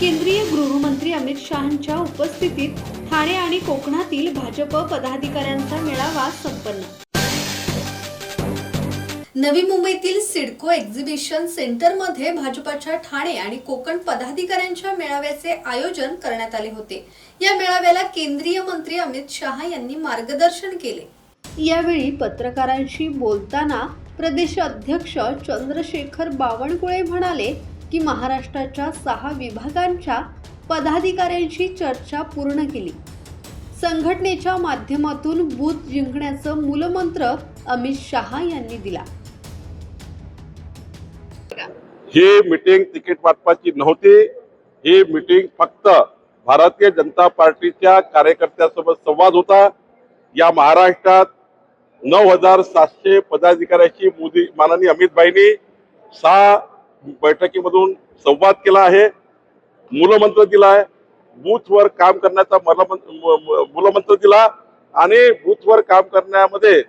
केंद्रीय गृहमंत्री अमित शहांच्या उपस्थितीत ठाणे आणि कोकणातील भाजप पदाधिकाऱ्यांचा मेळावा संपन्न. नवी मुंबईतील सिडको एक्झिबिशन सेंटरमध्ये भाजपाच्या ठाणे आणि कोकण पदाधिकाऱ्यांच्या मेळाव्याचे आयोजन करण्यात आले होते. या मेळाव्याला केंद्रीय मंत्री अमित शहा यांनी मार्गदर्शन केले. यावेळी पत्रकारांशी बोलताना प्रदेश अध्यक्ष चंद्रशेखर बावनकुळे म्हणाले की महाराष्ट्राच्या सहा विभागांच्या पदाधिकाऱ्यांशी चर्चा पूर्ण केली. संघटनेच्या माध्यमातून बूथ जिंकण्याचं मूलमंत्र अमित शहा यांनी दिला. ही मिटिंग तिकीट वाटपाची नव्हती. ही मिटिंग फक्त भारतीय जनता पार्टीच्या कार्यकर्त्यासोबत संवाद होता. या महाराष्ट्रात नऊ हजार सातशे पदाधिकाऱ्याची मोदी माननीय अमित भाईनी सहा बैठकीमधून संवाद केला आहे मूलमंत्र दिला आहे बूथवर काम करण्याचा मूलमंत्र दिला आणि बूथवर काम करण्यामध्ये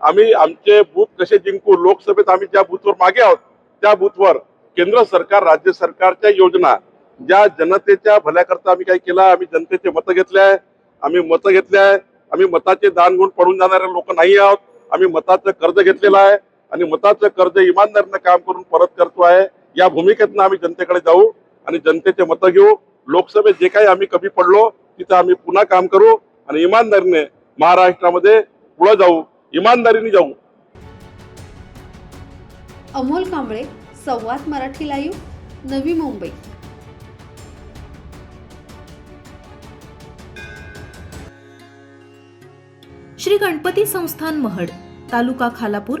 आम्ही आमचे बूथ कसे जिंकू लोकसभेत आम्ही ज्या बूथवर मागे आहोत त्या बूथवर केंद्र सरकार राज्य सरकारच्या योजना ज्या जनतेच्या भल्याकरता आम्ही काय केलं आम्ही जनतेचे मतं घेतले आहे आम्ही मतं घेतले आहे आम्ही मताचे दानगुण पडून जाणारे लोक नाही आहोत आम्ही मताचं कर्ज घेतलेलं आहे आणि मताचं कर्ज इमानदारीनं काम करून परत करतो आहे. या भूमिकेतनं आम्ही जनतेकडे जाऊ आणि जनतेचे मतं घेऊ. लोकसभेत जे काही आम्ही कमी पडलो तिथं आम्ही पुन्हा काम करू आणि इमानदारीने महाराष्ट्रामध्ये पुढे जाऊ. इमानदारीने जाऊ. अमोल कांबळे संवाद मराठी लाईव्ह नवी मुंबई. श्री गणपती संस्थान महड तालुका खालापूर